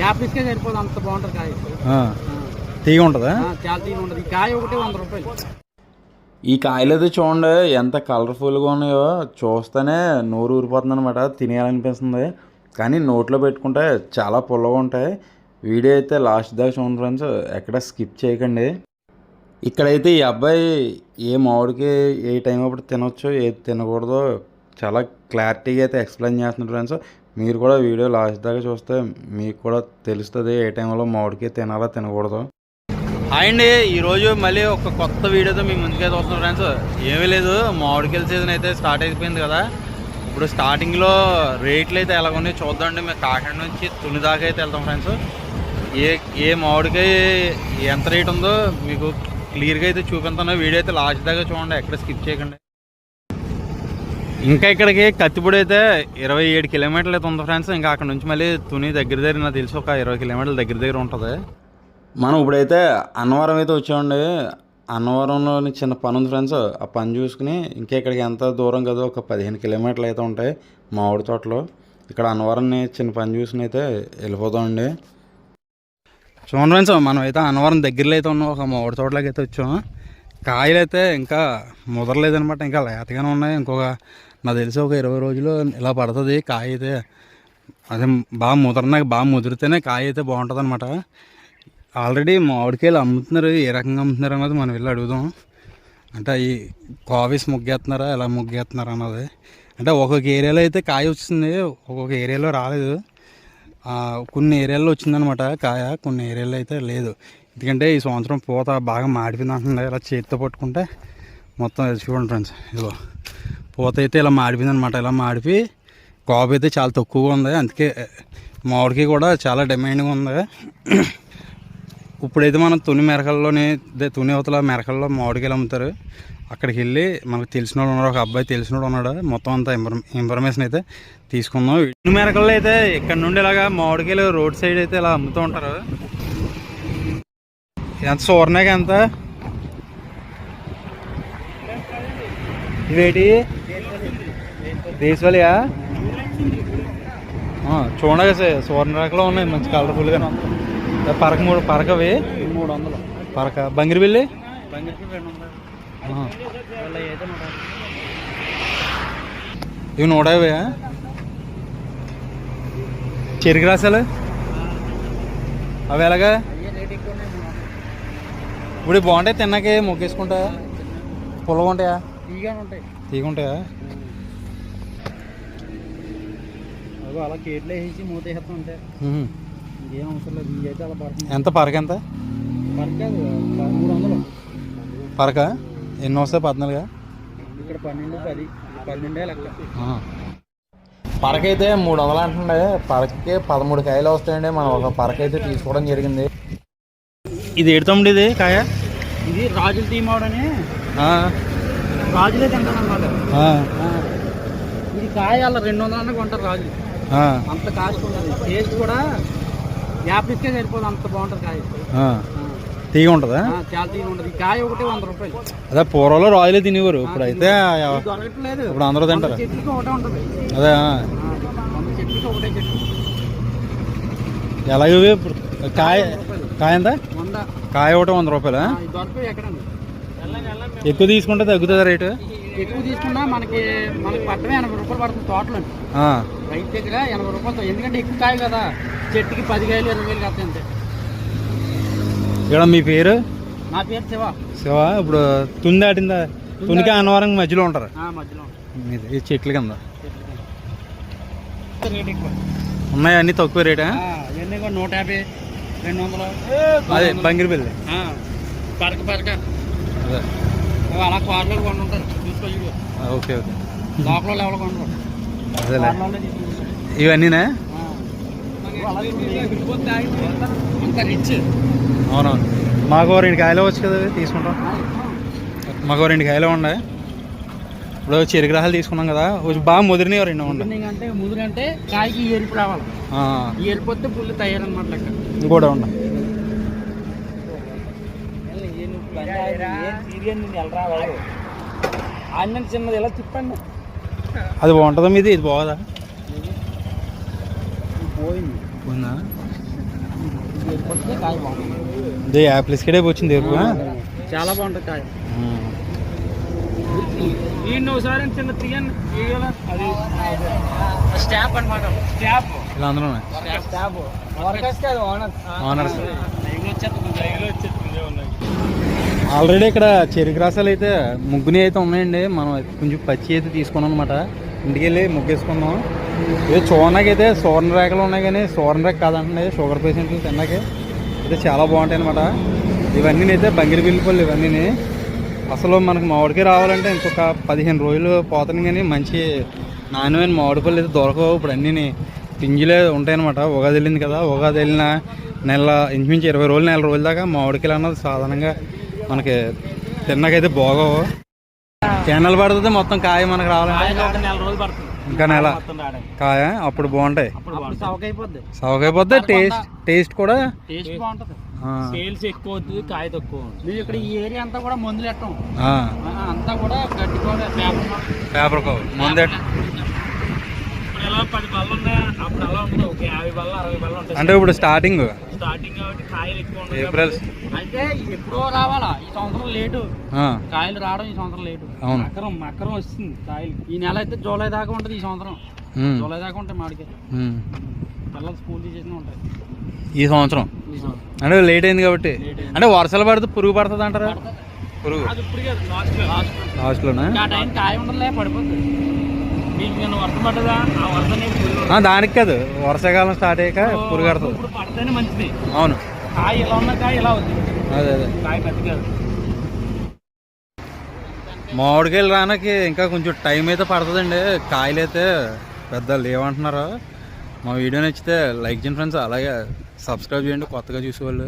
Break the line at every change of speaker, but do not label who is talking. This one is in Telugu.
యాపిల్స్కే సరిపోదు అంత బాగుంటుంది కాయ.
ఆ, తీగ ఉంటుందా?
ఆ, చాలా తీగా ఉంటుంది. ఈ కాయ ఒకటి వంద రూపాయలు.
ఈ కాయలు అయితే చూడండి ఎంత కలర్ఫుల్గా ఉన్నాయో. చూస్తేనే నోరు ఊరిపోతుంది అనమాట తినేయాలనిపిస్తుంది. కానీ నోట్లో పెట్టుకుంటే చాలా పుల్లగా ఉంటాయి. వీడియో అయితే లాస్ట్ దాకా చూడండి ఫ్రెండ్స్. ఎక్కడ స్కిప్ చేయకండి. ఇక్కడైతే ఈ అబ్బాయి ఏ మామిడికి ఏ టైం అప్పుడు తినొచ్చు ఏది తినకూడదో చాలా క్లారిటీగా అయితే ఎక్స్ప్లెయిన్ చేస్తున్నారు ఫ్రెండ్స్. మీరు కూడా వీడియో లాస్ట్ దాకా చూస్తే మీకు కూడా తెలుస్తుంది ఏ టైంలో మామిడికాయ తినాలో తినకూడదు? హాయ్ అండి ఈరోజు మళ్ళీ ఒక కొత్త వీడియోతో మీ ముందుకైతే వస్తున్నాం ఫ్రెండ్స్. ఏమీ లేదు మామిడికాయల సీజన్ అయితే స్టార్ట్ అయిపోయింది కదా. ఇప్పుడు స్టార్టింగ్లో రేట్లు అయితే ఎలా ఉన్నాయి చూద్దామండి. మేము కాకినాడ నుంచి తుని దాకా అయితే వెళ్తాం ఫ్రెండ్స్. ఏ ఏ మామిడికాయ ఎంత రేట్ ఉందో మీకు క్లియర్గా అయితే చూపిస్తాను. వీడియో అయితే లాస్ట్ దాకా చూడండి ఎక్కడ స్కిప్ చేయకండి. ఇంకా ఇక్కడికి కత్తిపూడి అయితే ఇరవై ఏడు కిలోమీటర్లు అయితే ఉంది ఫ్రెండ్స్. ఇంకా అక్కడ నుంచి మళ్ళీ తుని దగ్గర దగ్గర నాకు తెలిసి ఒక ఇరవై కిలోమీటర్ల దగ్గర దగ్గర ఉంటుంది. మనం ఇప్పుడైతే అన్నవరం అయితే వచ్చామండి. అన్నవరంలోని చిన్న పని ఉంది ఫ్రెండ్స్. ఆ పని చూసుకుని ఇంకా ఇక్కడికి ఎంత దూరం కదా ఒక పదిహేను కిలోమీటర్లు అయితే ఉంటాయి మామిడి తోటలో. ఇక్కడ అన్నవరంని చిన్న పని చూసుకుని అయితే వెళ్ళిపోతామండి. చూడండి ఫ్రెండ్స్ మనం అయితే అన్నవరం దగ్గరలో అయితే ఉన్నాం. ఒక మామిడి తోటలోకి అయితే వచ్చాం. కాయలు అయితే ఇంకా ముదరలేదనమాట ఇంకా లేతగానే ఉన్నాయి. ఇంకొక నాకు తెలిసి ఒక ఇరవై రోజులు ఇలా పడుతుంది కాయ అయితే అదే బాగా ముదరనాక బాగా ముదిరితేనే కాయ అయితే బాగుంటుంది అనమాట ఆల్రెడీ మామిడికాయలు అమ్ముతున్నారు ఏ రకంగా అమ్ముతున్నారు అన్నది మనం వెళ్ళి అడుగుదాం. అంటే ఈ కాఫీస్ ముగ్గేస్తున్నారా ఎలా ముగ్గేస్తున్నారా అన్నది. అంటే ఒక్కొక్క ఏరియాలో అయితే కాయ వచ్చింది ఒక్కొక్క ఏరియాలో రాలేదు. కొన్ని ఏరియాల్లో వచ్చిందనమాట కాయ కొన్ని ఏరియాలో అయితే లేదు. ఎందుకంటే ఈ సంవత్సరం పూత బాగా మాడిపోయింది అంటున్నారు ఇలా చేతితో పట్టుకుంటే మొత్తం చూడండి ఫ్రెండ్స్ ఇదిగో. పూత అయితే ఇలా మాడిపోయింది అనమాట ఇలా మాడిపోయి కాపు అయితే చాలా తక్కువగా ఉంది. అందుకే మామిడికి కూడా చాలా డిమాండ్గా ఉంది. ఇప్పుడైతే మనం తుని మెరకల్లోనే తుని అవతల మెరకల్లో మామిడికాయలు అమ్ముతారు. అక్కడికి వెళ్ళి మనకు తెలిసిన వాడు ఉన్నాడు ఒక అబ్బాయి తెలిసిన వాడు ఉన్నాడు. మొత్తం అంతా ఇన్ఫర్మేషన్ అయితే తీసుకుందాం. తుని మెరకల్లో అయితే ఇక్కడ నుండి ఇలాగా మామిడికాయలు రోడ్ సైడ్ అయితే ఇలా అమ్ముతూ ఉంటారు. ఎంత సూర్ణకి ఎంత? ఇవేటి దేశవాళియా? చూడగా సువర్ణ రకలో ఉన్నాయి మంచి కలర్ఫుల్గా పరక మూడు పరకవి?
మూడు వందలు
పరక. బంగిరిబిల్లి?
బంగారు రెండు వందలు
ఆహా.
వాళ్ళ అయితే నూట యాభై.
ఇవి నూట యాభై చెరుకు రాసాలు? అవి ఎలాగా. ఇప్పుడు బాగుంటాయి తిన్నాకే మొక్కేసుకుంటా పుల్లగా ఉంటాయా తీగుంటాయా?
అవి అలా కేట్లు ఉంటాయి. ఇంకేం అవసరం లేదు ఇవి అయితే అలా పడుతుంది.
ఎంత పరక ఎంత?
మూడు వందలు.
పరక? ఎన్ని వస్తాయి? పద్నాలుగా?
ఇక్కడ పన్నెండు పది. పన్నెండే లెక్క.
పరక అయితే మూడు వందలు అంటుండే. పరకకి పదమూడు కాయలు వస్తాయండి. మనం ఒక పరక అయితే తీసుకోవడం జరిగింది. ఇది ఏడు తొమ్మిది ఇది కాయ?
ఇది రాజుల తీమావడని
ఆ,
రాజులే ఇది కాయ అలా రెండు వందలు కొంటారు రాజు అంత కాస్ట్ ఉన్నది. టేస్ట్ కూడా యాపిల్స్కే సరిపోదు అంత బాగుంటుంది కాయ.
తీగ ఉంటుందా?
చాలా తీగా ఉంటుంది. ఈ కాయ ఒకటి వంద రూపాయలు.
అదే పూర్వంలో రాయలే తినేవారు. ఇప్పుడైతే
ఇది దొరకట్లేదు
ఇప్పుడు అందరూ తింటారు.
వంద చెట్లకి ఒకటే ఉంటుంది.
అదే
చెట్లకి ఒకటే చెట్టు.
ఎలాగ ఇప్పుడు? కాయ కాయ ఎంత? కాయ ఒకటి వంద రూపాయలా?
ఎక్కడండి?
ఎక్కువ తీసుకుంటే తగ్గుతుందా రేటు?
ఎక్కువ తీసుకున్నా మనకి మనకి పట్టమే ఎనభై రూపాయలు పడుతుంది తోటలో రైతు దగ్గర ఎనభై రూపాయలు ఎందుకంటే ఎక్కువ కాయ కదా చెట్టుకి పది కాయలు ఇరవై వేలు కాస్తాయి అంతే.
ఇక్కడ మీ పేరు?
నా పేరు శివ.
శివ ఇప్పుడు తుని దాటిందా? తునికి అన్నవరం మధ్యలో ఉంటారు.
ఆ, మధ్యలో
ఇది ఈ చెట్ల కింద. ఉన్నాయి అన్ని తక్కువ రేటా?
నూట యాభై రెండు వందలు.
అదే బంగిరిపల్లి
పరక పరక.
అదే.
అలా కార్లలో కొన్ని ఉంటారు
ఓకే ఓకే.
లోపల లెవెల్
అదేలే.
తీసుకుంటారు.
ఇవన్నీనే? అవునవును. మాకు రెండు కాయలు వచ్చు కదా తీసుకుంటాం. మాకు రెండు కాయలు ఉన్నాయి ఇప్పుడు చెరుకు రహాలు తీసుకున్నాం కదా బాగా ముదిరినాయి ఓ రెండు ఉన్నాయి
అంటే ముదురంటే కాయకి ఎరుపు రావాలి.
ఆ,
ఈ ఎరుపు వస్తే పుల్లు చిన్నది ఎలా తిప్పండి.
అది బాగుంటుందా మీది? ఇది బాగుందా?
పోయింది. బాగుంటుంది
ఇది యాపిల్ వచ్చింది ఎరుపు
చాలా బాగుంటుంది కాయ. ఒకసారి చిన్న తీయండి వీడియోలో అది స్టాప్ అనమాట స్టాప్.
ఇలా అందులో
స్టాప్. ఓనర్.
ఓనర్స్ ఆల్రెడీ ఇక్కడ చెరుకు రసాలు అయితే ముగ్గుని అయితే ఉన్నాయండి. మనం కొంచెం పచ్చి అయితే తీసుకున్నాం అనమాట ఇంటికి వెళ్ళి ముగ్గేసుకున్నాం ఇది చూడడానికి అయితే రేఖలు ఉన్నాయి కానీ సోర్ణ రేఖ కాదండి. షుగర్ పేషెంట్లు తిన్నాకే అయితే చాలా బాగుంటాయి అనమాట ఇవన్నీ అయితే బంగిరి బిల్లిపళ్ళు ఇవన్నీ అసలు మనకు మామిడికాయ రావాలంటే ఇంకొక పదిహేను రోజులు పోతాను కానీ మంచి నాణ్యమైన మామిడి పళ్ళు అయితే దొరకవు. ఇప్పుడు అన్నీ పింజులే ఉంటాయన్నమాట ఉగాది వెళ్ళింది కదా. ఉగాది వెళ్ళిన నెల ఇంచుమించు ఇరవై రోజులు నెల రోజుల దాకా మామిడికాయలు అన్నది సాధారణంగా మనకి తిన్నాకైతే బాగోవు. కెనల్ పడుతుంది మొత్తం కాయ మనకు రావాలంటే ఇంకా నెల కాయ అప్పుడు బాగుంటాయి.
అప్పుడు సవక అయిపోద్ది
సవకైపోతే టేస్ట్ టేస్ట్ కూడా
టేస్ట్ బాగుంటుంది.
ఆ,
సేల్స్ ఎక్కువ అవుతుంది కాయ తక్కువ మీరు ఇక్కడ ఈ ఏరియా అంతా కూడా మందులు ఎట్టం
ఆ,
అంతా కూడా గడ్డి కూడా పేపర్
పేపర్ కవర్ ముందే
ఇప్పుడు ఎలా పది బళ్ళు ఉన్నాయి అప్పుడు అలా ఉంటుంది ఒక యాభై బళ్ళు అరవై బళ్ళు ఉంటాయి.
అంటే ఇప్పుడు స్టార్టింగ్
స్టార్టింగ్ కాబట్టి కాయలు ఎక్కువ ఉంటాయి
ఏప్రిల్
అయితే ఎప్పుడో రావాలా? ఈ సంవత్సరం లేటు.
ఆ,
కాయలు రావడం ఈ సంవత్సరం లేటు.
అవును.
మకరం మకరం వస్తుంది కాయలు. ఈ నెల అయితే జూలై దాకా ఉంటుంది ఈ సంవత్సరం. జూలై దాకా ఉంటాయి
ఉమ్.
పిల్లలు స్కూల్ తీసేసిన ఉంటాయి.
ఈ సంవత్సరం? అంటే లేట్ అయింది కాబట్టి. అంటే వర్షాలు పడితే పురుగు పడుతుంది అంటారా? పురుగు.
అది ఇప్పుడు కాదు లాస్ట్ లాస్ట్
లాస్ట్లోనా
ఆ టైం కాయ ఉండలే పడిపోతుంది మీకు నేను వర్షం పడ్డదా? ఆ వర్షం
ఆ, దానికి కాదు. వర్షాకాలం స్టార్ట్ అయ్యాక పురుగు పడుతుంది
ఇప్పుడు పడితేనే మంచిది.
అవును.
కాయ ఇలా ఉన్న కాయ ఇలా అవుతుంది
అదే అదే.
కాయ
మామిడికాయలు రానకి ఇంకా కొంచెం టైం అయితే పడుతుందండి. కాయలు అయితే పెద్ద లేవంటున్నారు. మా వీడియో నచ్చితే లైక్ చేయండి ఫ్రెండ్స్. అలాగే సబ్స్క్రైబ్ చేయండి. కొత్తగా చూసేవాళ్ళు.